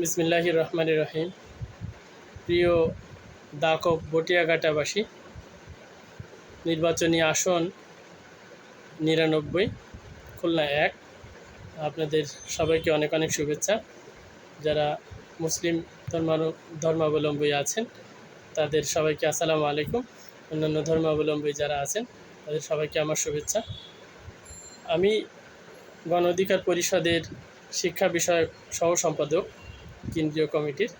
বিসমিল্লাহির রহমান রহিম। প্রিয় দাকক বটিয়াঘাটাবাসী, নির্বাচনী আসন নিরানব্বই, খুলনা এক। আপনাদের সবাইকে অনেক অনেক শুভেচ্ছা। যারা মুসলিম ধর্মানু, ধর্মাবলম্বী আছেন, তাদের সবাইকে আসসালামু আলাইকুম। অন্যান্য ধর্মাবলম্বী যারা আছেন, তাদের সবাইকে আমার শুভেচ্ছা। আমি গণ অধিকার পরিষদের শিক্ষা বিষয়ক সহ সম্পাদক কেন্দ্রীয় কমিটির।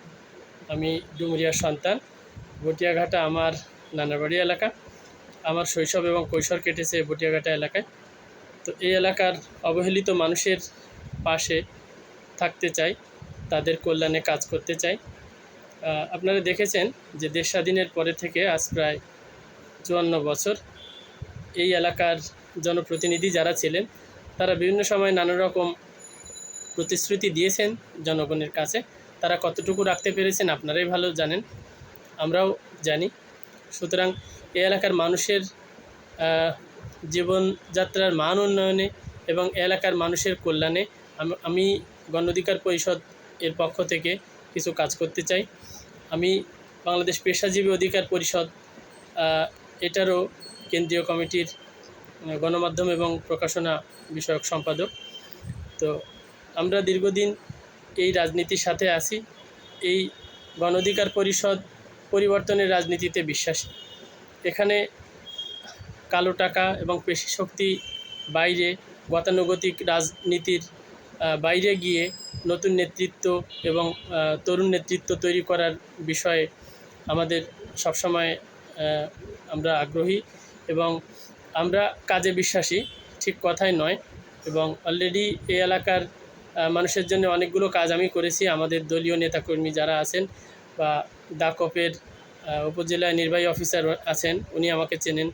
আমি ডুমুরিয়ার সন্তান। বটিয়াঘাটা আমার নানাবাড়ি এলাকা। আমার শৈশব এবং কৈশোর কেটেছে বটিয়াঘাটা এলাকায়। তো এই এলাকার অবহেলিত মানুষের পাশে থাকতে চাই, তাদের কল্যাণে কাজ করতে চাই। আপনারা দেখেছেন যে দেশ স্বাধীনের পরে থেকে আজ প্রায় চুয়ান্ন বছর এই এলাকার জনপ্রতিনিধি যারা ছিলেন, তারা বিভিন্ন সময় নানা রকম প্রতিশ্রুতি দিয়েছেন জনগণের কাছে। তারা কতটুকু রাখতে পেরেছেন আপনারাই ভালো জানেন, আমরাও জানি। সুতরাং এই এলাকার মানুষের জীবনযাত্রার মান উন্নয়নে এবং এলাকার মানুষের কল্যাণে আমি গণ অধিকার পরিষদ এর পক্ষ থেকে কিছু কাজ করতে চাই। আমি বাংলাদেশ পেশাজীবী অধিকার পরিষদ এটারও কেন্দ্রীয় কমিটির গণমাধ্যম এবং প্রকাশনা বিষয়ক সম্পাদক। তো আমরা দীর্ঘদিন এই রাজনীতির সাথে আছি। এই গণ অধিকার পরিষদ পরিবর্তনের রাজনীতিতে বিশ্বাসী। এখানে কালো টাকা এবং পেশি শক্তি বাইরে, গতানুগতিক রাজনীতির বাইরে গিয়ে নতুন নেতৃত্ব এবং তরুণ নেতৃত্ব তৈরি করার বিষয়ে আমাদের সবসময় আমরা আগ্রহী এবং আমরা কাজে বিশ্বাসী। ঠিক কথাই নয় এবং অলরেডি এই এলাকার মানুষের জন্য অনেকগুলো কাজ আমি করেছি। আমাদের দলীয় নেতাকর্মী যারা আছেন বা দাকপের উপজেলা নির্বাহী অফিসার আছেন, উনি আমাকে চেনেন।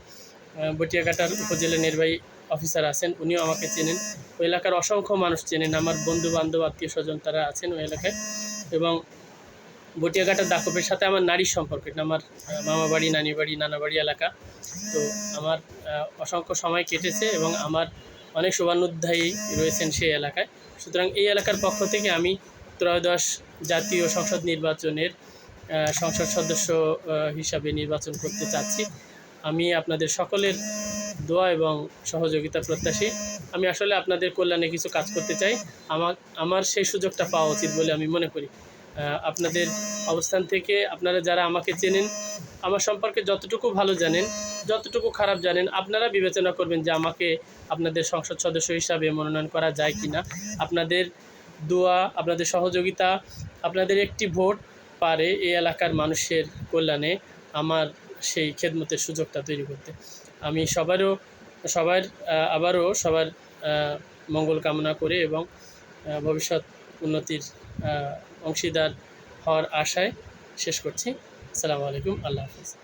বটিয়াঘাটার উপজেলা নির্বাহী অফিসার আছেন, উনিও আমাকে চেনেন। ওই এলাকার অসংখ্য মানুষ চেনেন। আমার বন্ধু বান্ধব আত্মীয় স্বজন তারা আছেন ওই এলাকায়। এবং বটিয়াঘাটার দাকপের সাথে আমার নারীর সম্পর্ক। এটা আমার মামা বাড়ি নানি বাড়ি নানা বাড়ি এলাকা। তো আমার অসংখ্য সময় কেটেছে এবং আমার অনেক শুভানুধ্যায়ী রয়েছেন সেই এলাকায়। সুতরাং এই এলাকার পক্ষ থেকে আমি ত্রয়োদশ জাতীয় সংসদ নির্বাচনের সংসদ সদস্য হিসাবে নির্বাচন করতে চাচ্ছি। আমি আপনাদের সকলের দোয়া এবং সহযোগিতা প্রত্যাশী। আমি আসলে আপনাদের কল্যাণে কিছু কাজ করতে চাই। আমার আমার সেই সুযোগটা পাওয়া উচিত বলে আমি মনে করি। আপনাদের অবস্থান থেকে আপনারা যারা আমাকে চেনেন, আমার সম্পর্কে যতটুকু ভালো জানেন, যতটুকু খারাপ জানেন, আপনারা বিবেচনা করবেন যে আমাকে আপনাদের সংসদ সদস্য হিসাবে মনোনয়ন করা যায় কি না আপনাদের দোয়া, আপনাদের সহযোগিতা, আপনাদের একটি ভোট পারে এই এলাকার মানুষের কল্যাণে আমার সেই খেদমতের সুযোগটা তৈরি করতে। আমি সবারও, সবার আবারও সবার মঙ্গল কামনা করে এবং ভবিষ্যৎ উন্নতির অংশীদার হওয়ার আশায় শেষ করছি। আসসালামু আলাইকুম আল্লাহ হাফিজ।